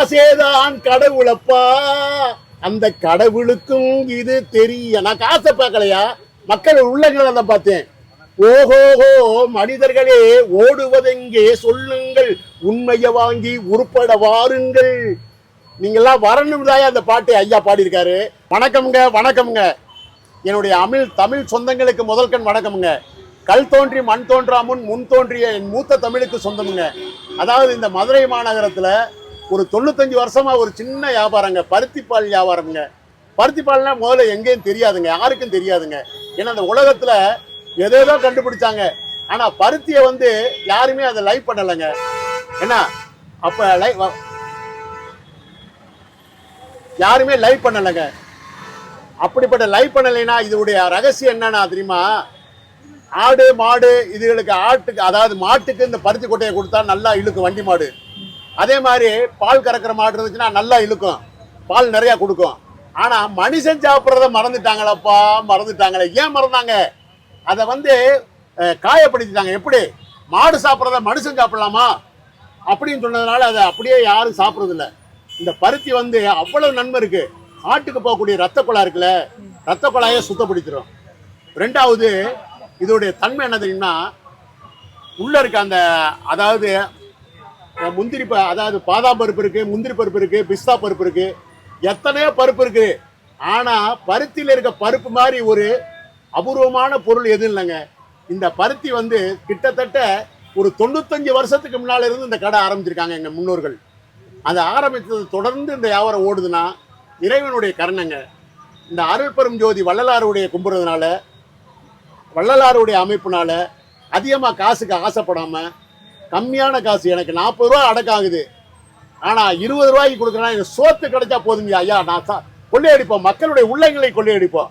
காசேதான் கடவுளப்பா. அந்த கடவுளுக்கும் இது தெரிய நான் காசை பார்க்கலையா? மக்கள் உள்ளங்களை தான் பார்த்தேன். ஓஹோஹோ மனிதர்களே ஓடுவதெங்கே சொல்லுங்கள். உண்மையை வாங்கி உருப்பட வாருங்கள். நீங்கெல்லாம் வரணும் அந்த பாட்டு ஐயா பாடியிருக்காரு. வணக்கம்ங்க வணக்கம்ங்க. என்னுடைய அமிழ் தமிழ் சொந்தங்களுக்கு முதல் கண் வணக்கம்ங்க. கல் தோன்றி மண் தோன்றா முன் முன் தோன்றிய என் மூத்த தமிழுக்கு சொந்தமுங்க. அதாவது இந்த மதுரை மாநகரத்தில் ஒரு தொண்ணூத்தஞ்சு வருஷமா ஒரு சின்ன வியாபாரங்க பருத்திப்பால் வியாபாரம்ங்க. பருத்திப்பால்னா முதல்ல எங்கேயும் தெரியாதுங்க யாருக்கும் தெரியாதுங்க. ஏன்னா அந்த உலகத்தில் எதேதோ கண்டுபிடிச்சாங்க. ஆனால் பருத்தியை வந்து யாருமே அதை லைவ் பண்ணலைங்க. என்ன அப்போ லைவ் யாருமே லைவ் பண்ணலைங்க. அப்படிப்பட்ட லைவ் பண்ணலைன்னா இதோடைய ரகசியம் என்னன்னா தெரியுமா? ஆடு மாடு இதுகளுக்கு ஆட்டுக்கு அதாவது மாட்டுக்கு இந்த பருத்தி கொட்டையை கொடுத்தா நல்லா இழுக்கும் வண்டி மாடு. அதே மாதிரி பால் கறக்கிற மாடு இருந்துச்சுன்னா நல்லா இழுக்கும். பால் நிறையா கொடுக்கும். ஆனால் மனுஷன் சாப்பிட்றத மறந்துட்டாங்களப்பா மறந்துட்டாங்களே. ஏன் மறந்தாங்க? அதை வந்து காயப்படுத்திட்டாங்க. எப்படி? மாடு சாப்பிட்றத மனுஷன் சாப்பிடலாமா? அப்படின்னு சொன்னதுனால அதை அப்படியே யாரும் சாப்பிட்றதில்ல. இந்த பருத்தி வந்து அவ்வளவு நன்மை இருக்கு. ஆட்டுக்கு போகக்கூடிய ரத்த குழா இருக்குல்ல ரத்த குழாயை சுத்தப்படுத்திடும் ரெண்டாவது இதோடைய தன்மை என்ன தெரியுமா? உள்ள இருக்க அந்த அதாவது முந்திரி ப- அதாவது பாதாம் பருப்பு இருக்குது முந்திரி பருப்பு இருக்குது பிஸ்தா பருப்பு இருக்குது எத்தனையோ பருப்பு இருக்குது ஆனால் பருத்தியில் இருக்க பருப்பு மாதிரி ஒரு அபூர்வமான பொருள் எதுவும் இல்லைங்க. இந்த பருத்தி வந்து கிட்டத்தட்ட ஒரு தொண்ணூத்தஞ்சு வருஷத்துக்கு முன்னால் இருந்து இந்த கடை ஆரம்பிச்சிருக்காங்க எங்கள் முன்னோர்கள். அதை ஆரம்பித்தது தொடர்ந்து இந்த வியாபாரம் ஓடுதுன்னா இறைவனுடைய கருணங்க. இந்த அருள் பெரும் ஜோதி வள்ளலாருடைய கும்புறதுனால வள்ளலாருடைய அமைப்புனால அதிகமாக காசுக்கு ஆசைப்படாமல் கம்மியான காசு. எனக்கு நாற்பது ரூபா அடக்காகுது ஆனால் இருபது ரூபாய்க்கு கொடுக்குறேன்னா எனக்கு சோத்து கிடைச்சா போதுங்க ஐயா நான் சா கொள்ளையடிப்போம். மக்களுடைய உள்ளங்களை கொள்ளையடிப்போம்.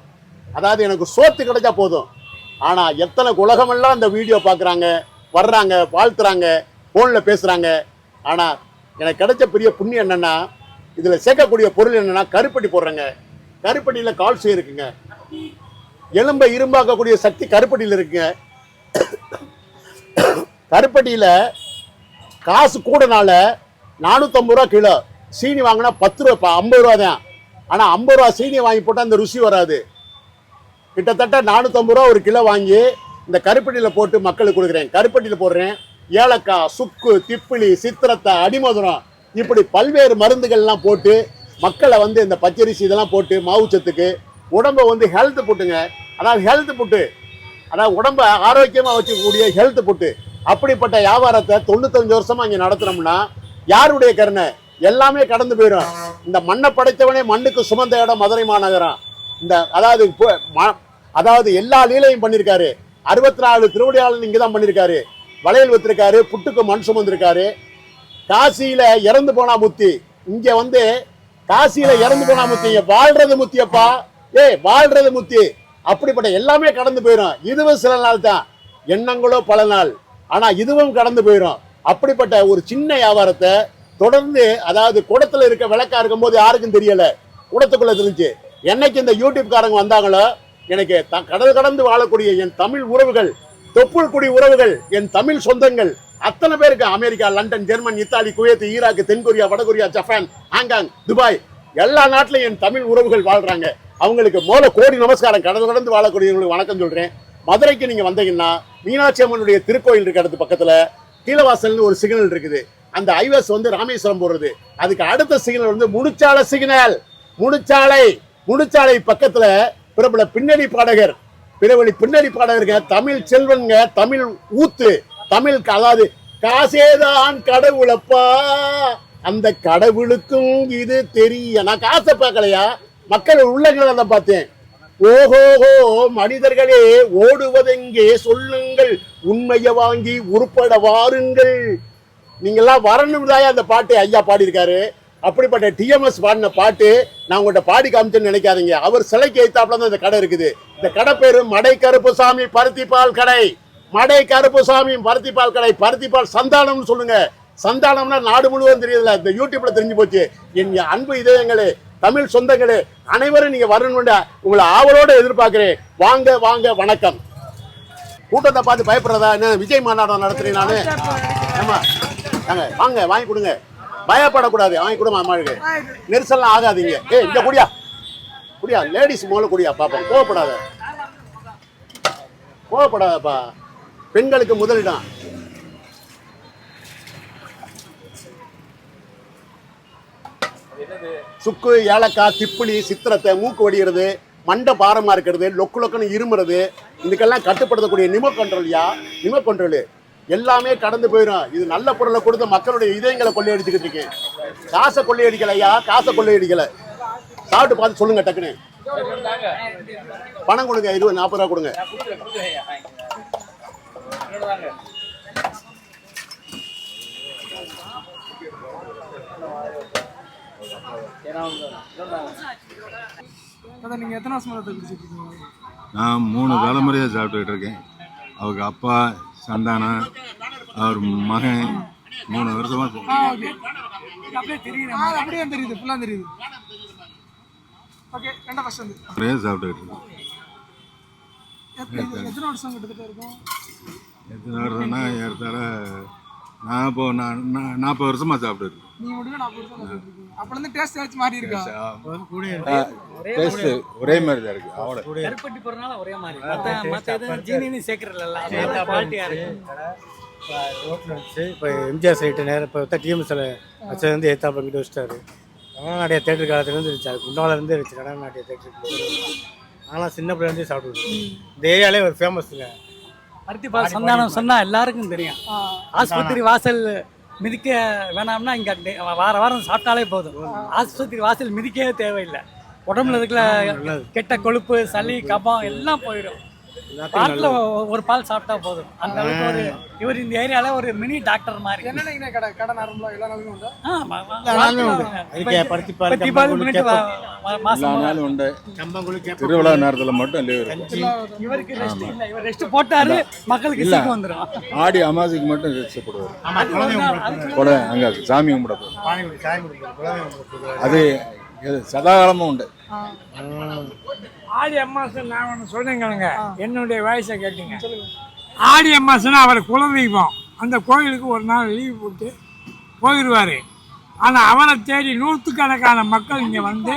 அதாவது எனக்கு சோத்து கிடைச்சா போதும். ஆனால் எத்தனை உலகமெல்லாம் இந்த வீடியோ பார்க்குறாங்க வர்றாங்க வாழ்த்துறாங்க ஃபோனில் பேசுகிறாங்க ஆனால் எனக்கு கிடைச்ச பெரிய புண்ணியம் என்னென்னா இதில் சேர்க்கக்கூடிய பொருள் என்னென்னா கருப்பட்டி போடுறேங்க. கருப்பட்டியில் கால்சியம் இருக்குங்க. எலும்பை இரும்பாக்கக்கூடிய சக்தி கருப்பட்டியில் இருக்குங்க. கருப்பட்டியில் காசு கூடனால நானூற்றம்பது ரூபா கிலோ. சீனி வாங்கினா பத்து ரூபா ஐம்பது ரூபா தான். ஆனால் ஐம்பது ரூபா சீனி வாங்கி போட்டால் அந்த ருசி வராது. கிட்டத்தட்ட நானூற்றம்பது ரூபா ஒரு கிலோ வாங்கி இந்த கருப்பட்டியில் போட்டு மக்களுக்கு கொடுக்குறேன். கருப்பட்டியில் போடுறேன். ஏலக்காய் சுக்கு திப்பிலி சித்திரத்தை அடிமதுரம் இப்படி பல்வேறு மருந்துகள்லாம் போட்டு மக்களை வந்து இந்த பச்சரிசி இதெல்லாம் போட்டு மாவுச்சத்துக்கு உடம்பை வந்து ஹெல்த் புட்டுங்க அதாவது ஹெல்த் புட்டு அதாவது உடம்பை ஆரோக்கியமாக வச்சுக்கக்கூடிய ஹெல்த் புட்டு அப்படிப்பட்ட வியாபாரத்தை தொண்ணூத்தஞ்சு வருஷமா இங்க நடத்துனோம்னா யாருடைய கருணை? எல்லாமே கடந்து போயிடும் இந்த மண்ணை படைத்தவனே மண்ணுக்கு சுமந்த இடம் மதுரை மாநகரம். இந்த அதாவது அதாவது எல்லா லீலையும் பண்ணியிருக்காரு அறுபத்தி நாலு திருவிடையாளன் இங்கே தான் பண்ணியிருக்காரு வளையல் வித்திருக்காரு புட்டுக்கு மண் சுமந்திருக்காரு. காசியில இறந்து போனா முத்தி. இங்க வந்து காசியில இறந்து போனா முத்தி. வாழ்றது முத்தியப்பா. ஏய் வாழ்றது முத்தி. அப்படிப்பட்ட எல்லாமே கடந்து போயிடும் இதுவும் சில நாள் தான் எண்ணங்களோ பல நாள். ஆனால் இதுவும் கடந்து போயிடும் அப்படிப்பட்ட ஒரு சின்ன வியாபாரத்தை தொடர்ந்து அதாவது குடத்தில் இருக்க விளக்கா இருக்கும்போது யாருக்கும் தெரியலை. குடத்துக்குள்ளே தெரிஞ்சு என்னைக்கு இந்த யூடியூப்காரங்க வந்தாங்களோ எனக்கு த- கடல் கடந்து வாழக்கூடிய என் தமிழ் உறவுகள் தொப்புள் குடி உறவுகள் என் தமிழ் சொந்தங்கள் அத்தனை பேருக்கு America London German Italy Kuwait Iraq தென்கொரியா வடகொரியா ஜப்பான் ஹாங்காங் துபாய் எல்லா நாட்டிலும் என் தமிழ் உறவுகள் வாழ்றாங்க. அவங்களுக்கு மோல கோடி நமஸ்காரம். கடல் கடந்து வாழக்கூடியவங்களுக்கு வணக்கம் சொல்றேன். மதுரைக்கு நீங்கள் வந்தீங்கன்னா மீனாட்சி அம்மனுடைய திருக்கோயில் இருக்கிறது பக்கத்தில். கீழவாசல்னு ஒரு சிக்னல் இருக்குது. அந்த ஹைவேஸ் வந்து ராமேஸ்வரம் போடுறது அதுக்கு அடுத்த சிக்னல் வந்து முடிச்சாலை சிக்னல் முடிச்சாலை. முடிச்சாலை பக்கத்தில் பிரபல பின்னணி பாடகர். பிறவழி பின்னணி பாடகருங்க தமிழ் செல்வன்ங்க தமிழ் ஊத்து தமிழ் அதாவது காசேதான் கடவுளப்பா. அந்த கடவுளுக்கும் இது தெரிய நான் காசை பார்க்கலையா? மக்கள் உள்ளங்களை தான் பார்த்தேன். ஓஹோஹோ மனிதர்களே ஓடுவதெங்கே சொல்லுங்கள். உண்மையை வாங்கி உருப்பட வாருங்கள். நீங்கள்லாம் வரணும் தாயா அந்த பாட்டு? ஐயா பாடியிருக்காரு. அப்படிப்பட்ட டிஎம்எஸ் பாடின பாட்டு நான் உங்கள்கிட்ட பாடி காமிச்சேன்னு நினைக்காதீங்க. அவர் சிலைக்கு எய்த்தாப்புல தான் இந்த கடை இருக்குது. இந்த கடை பேரு மடை கருப்புசாமி பருத்திப்பால் கடை. மடை கருப்புசாமி பருத்திப்பால் கடை. பருத்திப்பால் சந்தானம்னு சொல்லுங்க. சந்தானம்னா நாடு முழுவதும் தெரியல இந்த யூடியூப்ல தெரிஞ்சு போச்சு. என் அன்பு இதயங்களே தமிழ் சொந்தங்களே அனைவரும் நீங்க வரணும்னு உங்களை ஆவலோட எதிர்பார்க்கிறேன். வாங்க வாங்க வணக்கம். கூட்டத்தை பார்த்து பயப்படுறதா? என்ன விஜய் மாநாடம் நடத்துறேன் நானு? ஆமா. வாங்க வாங்க வாங்கி கொடுங்க. பயப்படக்கூடாது. வாங்கி கூட அம்மாவுக்கு நெரிசல்லாம் ஆகாதீங்க. ஏய் இங்க குடியா. குடியா லேடிஸ் முதல்ல குடியா பாப்போம். கோவப்படாத. கோவப்படாதப்பா. பெண்களுக்கு முதலிடம். சுக்கு ஏலக்காய் திப்பிலி சித்திரத்தை மூக்கு வடிகிறது மண்டை பாரமா இருக்கிறது லொக்கு லொக்குன்னு இருமுறது இதுக்கெல்லாம் கட்டுப்படுத்தக்கூடிய நிம கண்ட்ரோல்யா நிம கண்ட்ரோல் எல்லாமே கடந்து போயிடும் இது நல்ல பொருளை கொடுத்து மக்களுடைய இதயங்களை கொள்ளையடிச்சுக்கிட்டு இருக்கேன் காசை கொள்ளையடிக்கல ஐயா காசை கொள்ளையடிக்கல. சாப்பிட்டு பார்த்து சொல்லுங்க டக்குன்னு. பணம் கொடுங்க இருபது நாற்பது ரூபா கொடுங்க. எத்தனை வருஷமா நான் மூணு தலைமுறையாக சாப்பிட்டுக்கிட்டு இருக்கேன். அவங்க அப்பா சந்தானம் அவர் மகன் மூணு வருஷமா அப்படியே தெரியுது அப்படியே தெரியுது ஃபுல்லாக ஓகே ஒரே சாப்பிட்டுக்கிட்டு இருக்கேன். எத்தனை வருஷம் கிட்டத்தட்ட இருக்கும்? எத்தனை வருஷம்னா ஏறத்தாழ நான் இப்போ நான் நாற்பது வருஷமா சாப்பிட்டுட்டு டேஸ்ட் மாறி இருக்கா. டேஸ்ட் ஒரே மாதிரி தான் இருக்கு. அவ்வளோ கருப்பட்டி ஒரே மாதிரி. எதுவும் இருக்கு. வச்சு இப்போ எம்ஜிஆர் சைட்டு நேரம் இப்போ டிஎம்எஸ்ல வச்சது வந்து கிட்ட வச்சிட்டாரு. கடனாடிய தேட்டர் காலத்துலேருந்து இருந்துச்சு. அது குண்டாவிலேருந்து இருந்துச்சு. கடனாடிய தேட்டருக்கு நான்லாம் சின்ன பிள்ளைலேருந்தே சாப்பிடுவேன். இந்த ஏரியாலே ஒரு ஃபேமஸ் இல்லை பருத்தி பால் சந்தானம் சொன்னா எல்லாருக்கும் தெரியும். ஆஸ்பத்திரி வாசல் மிதிக்க வேணாம்னா இங்க வார வாரம் சாப்பிட்டாலே போதும். ஆஸ்பத்திரி வாசல் மிதிக்கவே தேவையில்லை. உடம்புல இருக்கிற கெட்ட கொழுப்பு சளி கபம் எல்லாம் போயிடும். பாட்டில் ஒரு பால் சாப்பிட்டா போதும். அந்த அளவுக்கு ஒரு இவர் இந்த ஏரியால ஒரு மினி டாக்டர் மாதிரி. என்னென்ன கடை கடை நார்மலாக எல்லா நாளுமே உண்டா? பால், மினிட். மாசம் திருவிழா நேரத்தில் மட்டும் லீவ் இவருக்கு ரெஸ்ட் இல்லை இவர் ரெஸ்ட் போட்டாரு மக்களுக்கு இல்ல. வந்துடும் ஆடி அமாவாசைக்கு மட்டும் ரெஸ்ட் போடுவார். கூட அங்கே சாமி கும்பிட. அது சதாகாலமும் உண்டு. ஆடி அம்மாசன் நான் ஒன்று சொன்னேங்க என்னுடைய வயசை கேட்டீங்க. ஆடி அம்மாசன் அவர் குலதெய்வம். அந்த கோயிலுக்கு ஒரு நாள் லீவ் போட்டு போயிடுவார் ஆனால் அவரை தேடி நூற்றுக்கணக்கான மக்கள் இங்கே வந்து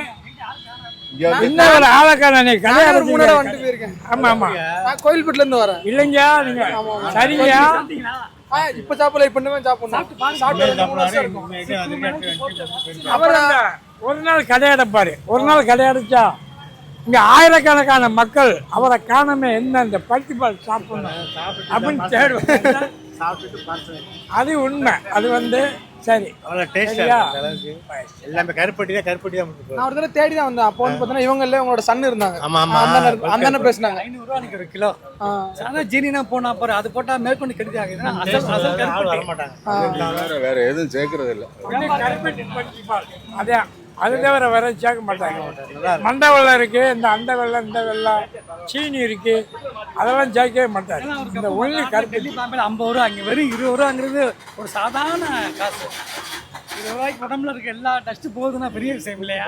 மூணு தடவை கல்யாணம் வந்துட்டு போயிருக்கேன். ஆமாம் ஆமாம் நான் கோயில்பட்டிலேருந்து வரேன். இல்லைங்க நீங்கள் சரிங்க ஆ இப்போ சாப்பிடல இப்போ இன்னுமே சாப்பிடணும். சாப்பிட்டு ஒரு நாள் கடையடைப்பாரு ஒரு நாள் கடையடைச்சா இங்க ஆயிரக்கணக்கான மக்கள் அவரை காணாம என்ன இந்த பருத்திப்பால் சாப்பிடணும் அப்படின்னு பார்த்து அது உண்மை. அது வந்து சரி. அவ்வளோ அளவுக்கு. எல்லாமே கருப்பட்டி தான் கருப்பட்டி தான் நான் ஒரு தடவை தேடி தான் வந்தேன். அப்போ வந்து பார்த்தீங்கன்னா இவங்களே உங்களோட சன் இருந்தாங்க. ஆமா, ஆமா. அந்த அண்ணன் பேசினாங்க. ஐநூறுரூவா எனக்கு ஒரு கிலோ. ஆ. சாதா ஜீனினா போனா போற அது போட்டா மேற்கொண்டு கெடுதி ஆகுதுன்னா அசல் அசல் ஆள் கருப்பட்டி. வர மாட்டாங்க வேற வேற எதுவும் சேர்க்கறது இல்லை ஒண்ணு கருப்பட்டி பருத்திப்பால். அதே அது தவிர வேற சேர்க்க மாட்டாங்க. மண்டை வெள்ளம் இருக்கு இந்த அந்த வெள்ளம் இந்த வெள்ளம் சீனி இருக்கு அதெல்லாம் சேர்க்கவே மாட்டாங்க இந்த டெல்லி பாம்பேல ஐம்பது ரூபா அங்கே வெறும் இருபது ரூபாங்கிறது ஒரு சாதாரண காசு. இருபது ரூபாய்க்கு உடம்புல இருக்க எல்லா டஸ்ட் போகுதுன்னா பெரிய விஷயம் இல்லையா?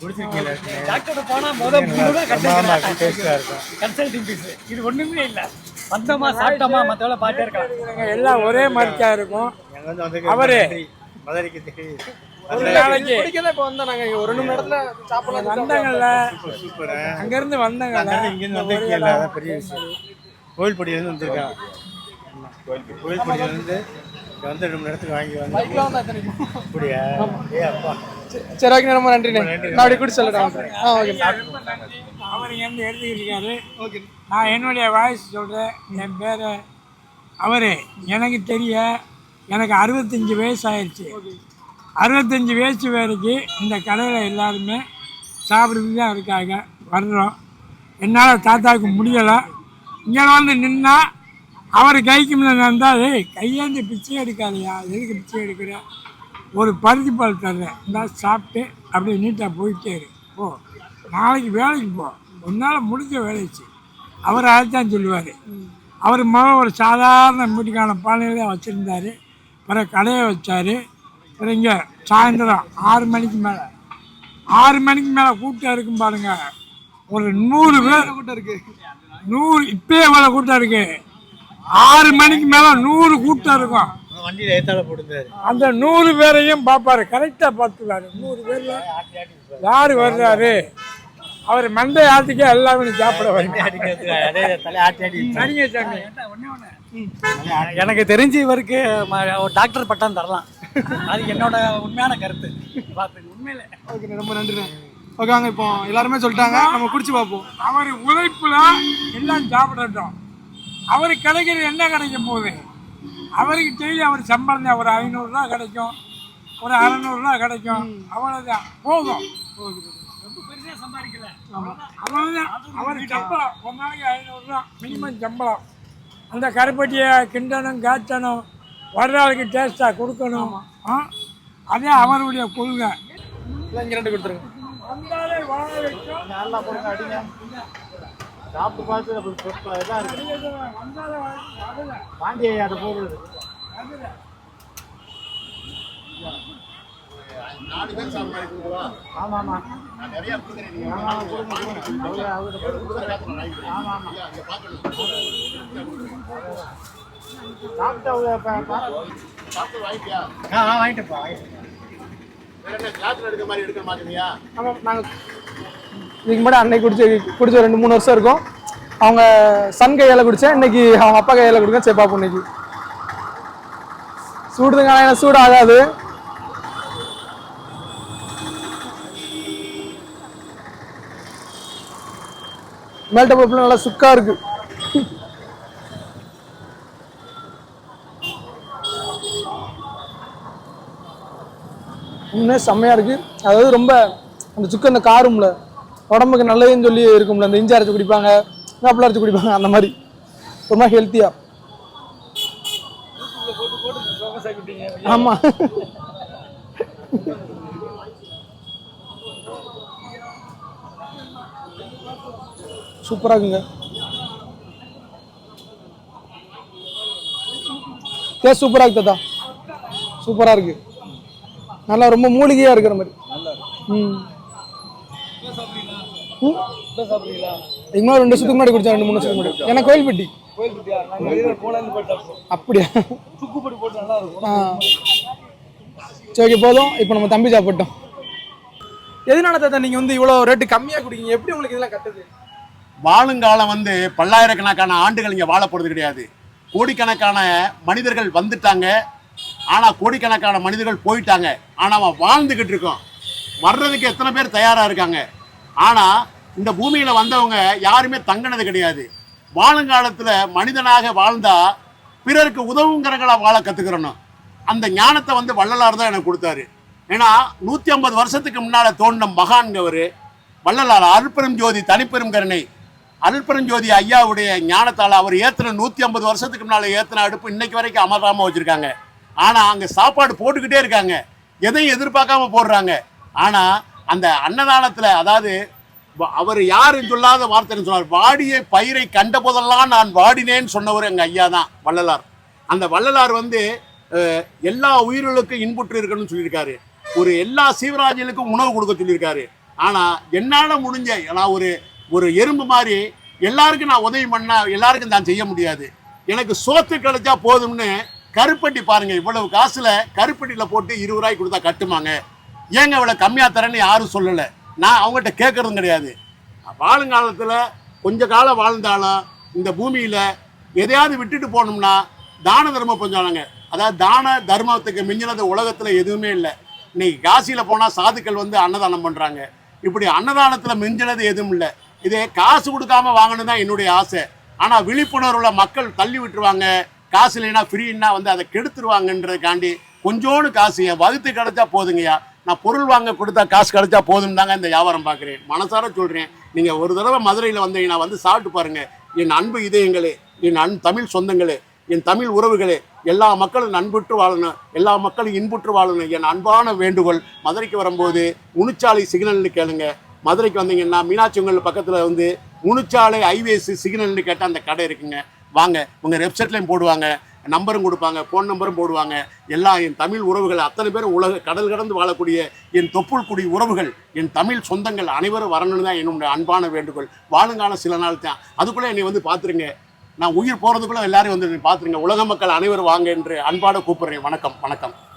குடிச்சிருக்கீங்களா? டாக்டர் போனா முதல். கன்சல்டிங் ஃபீஸ் இது ஒண்ணுமே இல்ல. வந்தோமா சாப்பிட்டோமா வேலை பாட்டே இருக்கலாம். எல்லாம் ஒரே மாதிரிக்கா இருக்கும். அவரு. மதுரைக்கு ஒரு நாளைக்கு இப்போ வந்தோம் இங்கே ஒரு ரெண்டு மணி நேரத்தில் சாப்பிடலாம் சூப்பர். அங்கிருந்து இங்கேருந்து அதான் பெரிய விஷயம். கோயில்படியிலேருந்து வந்திருக்காங்க கோயில்படியிலேருந்து இங்கே வந்து ரெண்டு மணி நேரத்துக்கு வாங்கி வந்து பைக்கில் வந்தா இத்தனைக்கும் அப்படியா? ஏ அப்பா. சரி ஓகே ரொம்ப நன்றிண்ணே நான் அப்படி குடி சொல்லட்டேன் ஆ ஓகே. அவர் இருந்து எழுதியிருக்காரு நான் என்னுடைய வாய்ஸ் சொல்கிறேன் என் பேர் அவர். எனக்கு தெரிய எனக்கு அறுபத்தஞ்சி வயசு ஆயிடுச்சு. அறுபத்தஞ்சி வயசு வரைக்கும் இந்த கடையில் எல்லாருமே சாப்பிடுறது தான் இருக்காங்க. வர்றோம். என்னால் தாத்தாவுக்கு முடியலை. இங்கே வந்து நின்னால் அவர் கைக்கு முன்னாடி நடந்தால் ஏய் கையேந்து பிச்சை எடுக்காதையா? எதுக்கு பிச்சை எடுக்கிற? ஒரு பருத்தி பால் தர்றேன். இருந்தால் சாப்பிட்டு அப்படியே நீட்டாக போயிட்டே இரு. போ. நாளைக்கு வேலைக்கு போ. உன்னால் முடிஞ்ச வேலைச்சு அவர் அதைத்தான் சொல்லுவார். அவர் முதல்ல ஒரு சாதாரண வீட்டுக்கான பானையில் தான் வச்சுருந்தாரு. பிறகு கடையை வச்சார். இங்கே சாயந்தரம் ஆறு மணிக்கு மேலே. ஆறு மணிக்கு மேலே கூட்டம் இருக்கும் பாருங்க. ஒரு நூறு பேர். கூட்டம் இருக்கு? நூறு இப்பயே இவ்வளோ கூட்டம் இருக்கு? ஆறு மணிக்கு மேலே நூறு கூட்டம் இருக்கும். வண்டியில் ஏத்தால போட்டுருந்தாரு. அந்த நூறு பேரையும் பார்ப்பாரு கரெக்டாக பார்த்துருவாரு நூறு பேரில் யார் வர்றாரு? அவர் மண்டை ஆட்டிக்கே எல்லாமே சாப்பிட வரீங்க எனக்கு தெரிஞ்சு இவருக்கு டாக்டர் பட்டம் தரலாம். அது என்னோட உண்மையான கருத்து. பார்த்துங்க உண்மையில. ஓகே ரொம்ப நன்றி ஓகே வாங்க இப்போ எல்லாருமே சொல்லிட்டாங்க. நம்ம குடிச்சு பார்ப்போம். அவர் உழைப்புல எல்லாம் சாப்பிடட்டும். அவருக்கு கிடைக்கிறது என்ன கிடைக்கும் போகுது அவருக்கு டெய்லி அவர் சம்பளம் ஒரு ஐநூறுரூவா கிடைக்கும். ஒரு அறநூறுரூவா கிடைக்கும். அவ்வளோதான் போதும். அவ்வளோதான் அவருக்கு சம்பளம். ஒரு நாளைக்கு ஐநூறுரூவா மினிமம் சம்பளம். அந்த கருப்பட்டியை கிண்டணும் காய்ச்சணும் வர்ற ஆளுக்கு டேஸ்ட்டாக கொடுக்கணும் ஆ? அதே அவருடைய கொள்கை. இல்லை இங்கே ரெண்டு கொடுத்துருங்க. சாப்பிட்டு பார்த்து இதாக இருக்கு. பாண்டியை கொடுக்குறா. ஆமாம் ஆமாம் ஆ ஆ, ஆமாம் நாங்கள் இதுக்கு முன்னாடி அன்னைக்கு குடிச்சு குடிச்ச ரெண்டு மூணு வருஷம் இருக்கும். அவங்க சன் கையால் குடித்தேன் இன்னைக்கு அவங்க அப்பா கையால் குடிக்க சரி பார்ப்போம் இன்னைக்கு. சூடுதுங்க ஆனால் சூடு ஆகாது. மேல்ட்ட பருப்புல நல்லா சுக்கா இருக்கு. இன்னும் செம்மையா இருக்கு. அதாவது ரொம்ப அந்த சுக்கு அந்த காரும்ல உடம்புக்கு நல்லதுன்னு சொல்லி இருக்கும்ல அந்த இஞ்சி அரைச்சி குடிப்பாங்க வேப்பில அரைச்சி குடிப்பாங்க அந்த மாதிரி. ரொம்ப ஹெல்த்தியா ஆமா. சூப்பரா இருக்குங்க. டேஸ்ட் சூப்பரா இருக்கு தாத்தா. சூப்பரா இருக்கு. நல்லா ரொம்ப மூலிகையா இருக்கிற மாதிரி. ம். ம்? இதுக்கு ரெண்டு வருஷத்துக்கு முன்னாடி குடிச்சேன் ரெண்டு மூணு வருஷத்துக்கு முன்னாடி எனக்கு கோயில்பட்டி. அப்படியா? ஆ. சரி ஓகே போதும். இப்போ நம்ம தம்பி சாப்பிட்டோம் எதனால தாத்தா நீங்க வந்து இவ்வளோ ரேட்டு கம்மியா குடிக்கீங்க? எப்படி உங்களுக்கு இதெல்லாம் கட்டுது? வாழுங்காலம் வந்து பல்லாயிரக்கணக்கான ஆண்டுகள் இங்கே வாழ போகிறது கிடையாது. கோடிக்கணக்கான மனிதர்கள் வந்துட்டாங்க. ஆனால் கோடிக்கணக்கான மனிதர்கள் போயிட்டாங்க. ஆனால் அவன் வாழ்ந்துக்கிட்டு இருக்கோம் வர்றதுக்கு எத்தனை பேர் தயாராக இருக்காங்க? ஆனால் இந்த பூமியில் வந்தவங்க யாருமே தங்கினது கிடையாது. வாழுங்காலத்தில் மனிதனாக வாழ்ந்தா பிறருக்கு உதவுங்கிறங்களா வாழ கற்றுக்கிறணும் அந்த ஞானத்தை வந்து வள்ளலார் தான் எனக்கு கொடுத்தாரு. ஏன்னா நூற்றி ஐம்பது வருஷத்துக்கு முன்னால் தோன்றின மகான்கவர் வள்ளலார். அருள்பெரும் ஜோதி தனிப்பெரும் கருணை. அருட்பெரும் ஜோதி ஐயாவுடைய ஞானத்தால் அவர் ஏற்றின நூற்றி ஐம்பது வருஷத்துக்கு முன்னால் ஏற்றின அடுப்பு இன்னைக்கு வரைக்கும் அமராமல் வச்சுருக்காங்க. ஆனால் அங்கே சாப்பாடு போட்டுக்கிட்டே இருக்காங்க. எதையும் எதிர்பார்க்காம போடுறாங்க. ஆனால் அந்த அன்னதானத்தில் அதாவது அவர் யாரும் சொல்லாத வார்த்தைன்னு சொன்னார்? வாடிய பயிரை கண்ட போதெல்லாம் நான் வாடினேன்னு சொன்னவர் எங்கள் ஐயா தான் வள்ளலார். அந்த வள்ளலார் வந்து எல்லா உயிர்களுக்கும் இன்புற்று இருக்கணும்னு சொல்லியிருக்காரு. ஒரு எல்லா சீவராஜிகளுக்கும் உணவு கொடுக்க சொல்லியிருக்காரு. ஆனால் என்னால் முடிஞ்ச நான் ஒரு ஒரு எறும்பு மாதிரி எல்லாருக்கும் நான் உதவி பண்ணால் எல்லாருக்கும் நான் செய்ய முடியாது. எனக்கு சோத்து கிடைச்சா போதும்னு கருப்பட்டி பாருங்க இவ்வளவு காசுல கருப்பட்டியில போட்டு இருபது ரூபாய்க்கு கொடுத்தா கட்டுமாங்க? ஏங்க இவ்வளவு கம்மியா தரேன்னு யாரும் சொல்லலை. நான் அவங்ககிட்ட கேட்கறதும் கிடையாது. வாழுங்காலத்துல கொஞ்ச காலம் வாழ்ந்தாலும் இந்த பூமியில எதையாவது விட்டுட்டு போனோம்னா தான தர்மம் கொஞ்சானுங்க அதாவது தான தர்மத்துக்கு மிஞ்சினது உலகத்துல எதுவுமே இல்லை. இன்னைக்கு காசியில போனா சாதுக்கள் வந்து அன்னதானம் பண்றாங்க. இப்படி அன்னதானத்துல மிஞ்சினது எதுவும் இல்லை. இதே காசு கொடுக்காம வாங்கணும் தான் என்னுடைய ஆசை. ஆனா விழிப்புணர்வுல மக்கள் தள்ளி விட்டுருவாங்க. காசு இல்லைன்னா ஃப்ரீன்னா வந்து அதை கெடுத்துருவாங்கன்றதுக்காண்டி கொஞ்சோண்டு காசு என் வகுத்து கிடைச்சா போதுங்கய்யா. நான் பொருள் வாங்க கொடுத்தா காசு கிடைச்சா போதும் தாங்க இந்த வியாபாரம் பார்க்குறேன். மனசார சொல்கிறேன் நீங்கள் ஒரு தடவை மதுரையில் வந்தீங்கன்னா வந்து சாப்பிட்டு பாருங்கள் என் அன்பு இதயங்களே என் அன் தமிழ் சொந்தங்களே என் தமிழ் உறவுகளே எல்லா மக்களும் நண்புற்று வாழணும். எல்லா மக்களும் இன்புற்று வாழணும். என் அன்பான வேண்டுகோள். மதுரைக்கு வரும்போது முனிச்சாலை சிக்னல்னு கேளுங்க. மதுரைக்கு வந்தீங்கன்னா மீனாட்சி உங்கள் பக்கத்தில் வந்து முனிச்சாலை ஹைவேஸு சிக்னல்னு கேட்டால் அந்த கடை இருக்குங்க. வாங்க. உங்கள் வெப்சைட்லேயும் போடுவாங்க. நம்பரும் கொடுப்பாங்க. ஃபோன் நம்பரும் போடுவாங்க. எல்லா என் தமிழ் உறவுகள் அத்தனை பேரும் உலக கடல் கடந்து வாழக்கூடிய என் தொப்புள் குடி உறவுகள் என் தமிழ் சொந்தங்கள் அனைவரும் வரணும்னு தான் என்னுடைய அன்பான வேண்டுகோள். வாழுங்காலம் சில நாள் தான். அதுக்குள்ளே என்னை வந்து பார்த்துருங்க நான் உயிர் போகிறதுக்குள்ளே எல்லாரும் வந்து பார்த்துருங்க உலக மக்கள் அனைவரும் வாங்க என்று அன்பாட கூப்பிட்றேன். வணக்கம். வணக்கம்.